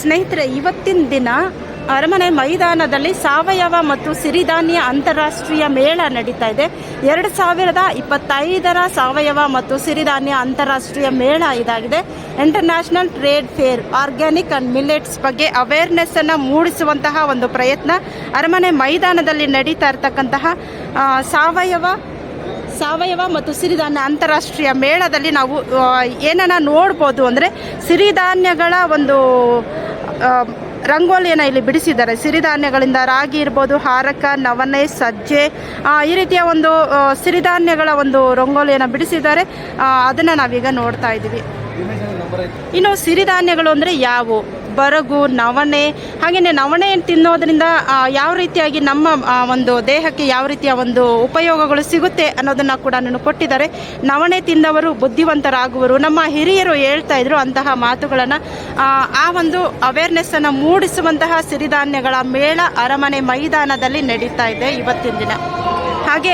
ಸ್ನೇಹಿತರೆ, ಇವತ್ತಿನ ದಿನ ಅರಮನೆ ಮೈದಾನದಲ್ಲಿ ಸಾವಯವ ಮತ್ತು ಸಿರಿಧಾನ್ಯ ಅಂತಾರಾಷ್ಟ್ರೀಯ ಮೇಳ ನಡೀತಾ ಇದೆ. ಎರಡು ಸಾವಿರದ ಇಪ್ಪತ್ತೈದರ ಸಾವಯವ ಮತ್ತು ಸಿರಿಧಾನ್ಯ ಅಂತಾರಾಷ್ಟ್ರೀಯ ಮೇಳ ಇದಾಗಿದೆ. International trade fair organic and millets ಬಗ್ಗೆ ಅವೇರ್ನೆಸ್ ಅನ್ನು ಮೂಡಿಸುವಂತಹ ಒಂದು ಪ್ರಯತ್ನ ಅರಮನೆ ಮೈದಾನದಲ್ಲಿ ನಡೀತಾ ಇರತಕ್ಕಂತಹ ಸಾವಯವ ಸಾವಯವ ಮತ್ತು ಸಿರಿಧಾನ್ಯ ಅಂತಾರಾಷ್ಟ್ರೀಯ ಮೇಳದಲ್ಲಿ ನಾವು ಏನನ್ನ ನೋಡ್ಬೋದು ಅಂದರೆ ಸಿರಿಧಾನ್ಯಗಳ ಒಂದು ರಂಗೋಲಿಯನ್ನು ಇಲ್ಲಿ ಬಿಡಿಸಿದ್ದಾರೆ. ಸಿರಿಧಾನ್ಯಗಳಿಂದ ರಾಗಿ ಇರ್ಬೋದು, ಹಾರಕ ನವನೆ ಸಜ್ಜೆ ಈ ರೀತಿಯ ಒಂದು ಸಿರಿಧಾನ್ಯಗಳ ಒಂದು ರಂಗೋಲಿಯನ್ನು ಬಿಡಿಸಿದ್ದಾರೆ. ಅದನ್ನು ನಾವೀಗ ನೋಡ್ತಾ ಇದ್ದೀವಿ. ಇನ್ನು ಸಿರಿಧಾನ್ಯಗಳು ಅಂದರೆ ಯಾವುವು ಬರಗು, ನವಣೆ ಹಾಗೆಯೇ ನವಣೆ ತಿನ್ನೋದರಿಂದ ಯಾವ ರೀತಿಯಾಗಿ ನಮ್ಮ ಒಂದು ದೇಹಕ್ಕೆ ಯಾವ ರೀತಿಯ ಒಂದು ಉಪಯೋಗಗಳು ಸಿಗುತ್ತೆ ಅನ್ನೋದನ್ನು ಕೂಡ ನಾನು ಕೊಟ್ಟಿದ್ದಾರೆ. ನವಣೆ ತಿಂದವರು ಬುದ್ಧಿವಂತರಾಗುವರು. ನಮ್ಮ ಹಿರಿಯರು ಹೇಳ್ತಾ ಇದ್ರು ಅಂತಹ ಮಾತುಗಳನ್ನು. ಆ ಒಂದು ಅವೇರ್ನೆಸ್ಸನ್ನು ಮೂಡಿಸುವಂತಹ ಸಿರಿಧಾನ್ಯಗಳ ಮೇಳ, ಅರಮನೆ ಮೈದಾನದಲ್ಲಿ ನಡೀತಾ ಇದೆ ಇವತ್ತಿನ ದಿನ. ಹಾಗೆ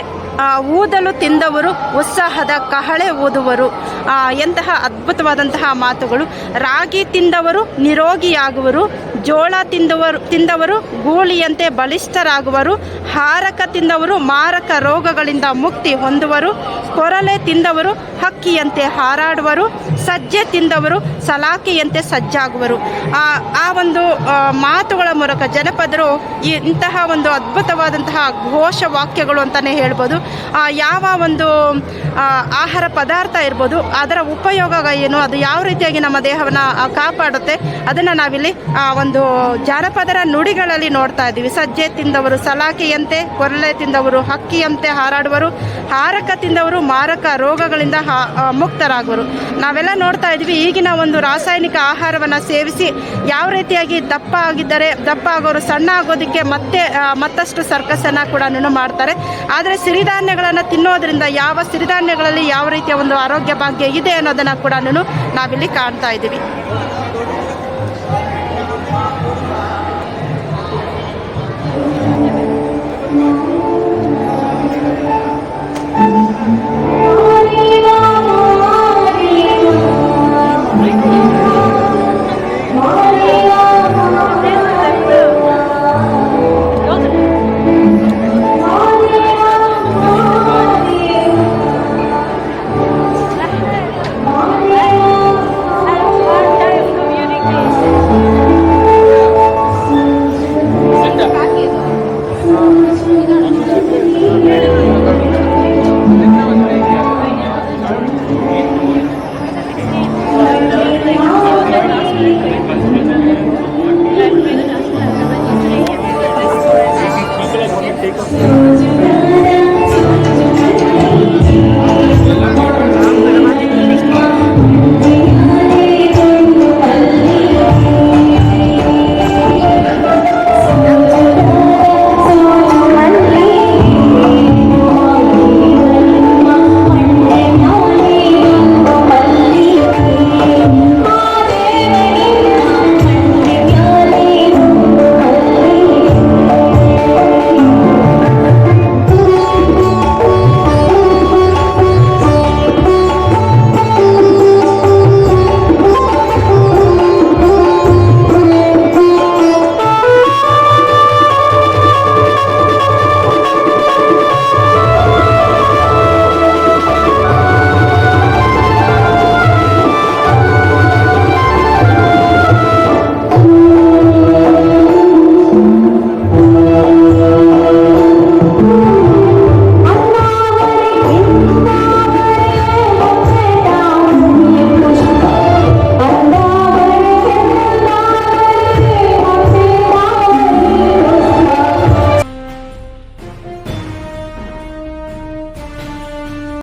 ಊದಲು ತಿಂದವರು ಉತ್ಸಾಹದ ಕಹಳೆ ಓದುವರು ಆ, ಎಂತಹ ಅದ್ಭುತವಾದಂತಹ ಮಾತುಗಳು ರಾಗಿ ತಿಂದವರು ನಿರೋಗಿಯಾಗುವರು ಜೋಳ ತಿಂದವರು ತಿಂದವರು ಗೂಳಿಯಂತೆ ಬಲಿಷ್ಠರಾಗುವರು ಹಾರಕ ತಿಂದವರು ಮಾರಕ ರೋಗಗಳಿಂದ ಮುಕ್ತಿ ಹೊಂದುವರು ಕೊರಲೆ ತಿಂದವರು ಹಕ್ಕಿಯಂತೆ ಹಾರಾಡುವರು ಸಜ್ಜೆ ತಿಂದವರು ಸಲಾಕೆಯಂತೆ ಸಜ್ಜಾಗುವರು. ಆ ಆ ಒಂದು ಮಾತುಗಳ ಮೂಲಕ ಜನಪದರು ಇಂತಹ ಒಂದು ಅದ್ಭುತವಾದಂತಹ ಘೋಷ ವಾಕ್ಯಗಳು ಅಂತಲೇ ಹೇಳ್ಬೋದು ಯಾವ ಒಂದು ಆಹಾರ ಪದಾರ್ಥ ಇರ್ಬೋದು ಅದರ ಉಪಯೋಗ ಏನು ಅದು ಯಾವ ರೀತಿಯಾಗಿ ನಮ್ಮ ದೇಹವನ್ನು ಕಾಪಾಡುತ್ತೆ ಅದನ್ನು ನಾವಿಲ್ಲಿ ಆ, ಒಂದು ಜಾನಪದರ ನುಡಿಗಳಲ್ಲಿ ನೋಡ್ತಾ ಇದ್ದೀವಿ. ಸಜ್ಜೆ ತಿಂದವರು ಸಲಾಕೆಯಂತೆ ಕೊರಲೆ ತಿಂದವರು ಹಕ್ಕಿಯಂತೆ ಹಾರಾಡುವರು, ಹಾರಕ ತಿಂದವರು ಮಾರಕ ರೋಗಗಳಿಂದ ಮುಕ್ತರಾಗುವರು. ನಾವೆಲ್ಲ ನೋಡ್ತಾ ಇದ್ವಿ ಈಗಿನ ಒಂದು ರಾಸಾಯನಿಕ ಆಹಾರವನ್ನು ಸೇವಿಸಿ ಯಾವ ರೀತಿಯಾಗಿ ದಪ್ಪ ಆಗಿದ್ದರೆ, ದಪ್ಪ ಆಗೋರು ಸಣ್ಣ ಆಗೋದಕ್ಕೆ ಮತ್ತೆ ಮತ್ತಷ್ಟು ಸರ್ಕಸನ್ನು ಕೂಡ ಮಾಡ್ತಾರೆ. ಆದರೆ ಸಿರಿಧಾನ್ಯಗಳನ್ನು ತಿನ್ನೋದ್ರಿಂದ ಯಾವ ಸಿರಿಧಾನ್ಯಗಳಲ್ಲಿ ಯಾವ ರೀತಿಯ ಒಂದು ಆರೋಗ್ಯ ಭಾಗ್ಯ ಇದೆ ಅನ್ನೋದನ್ನು ಕೂಡ ನಾವಿಲ್ಲಿ ಕಾಣ್ತಾ ಇದ್ದೀವಿ. Amen.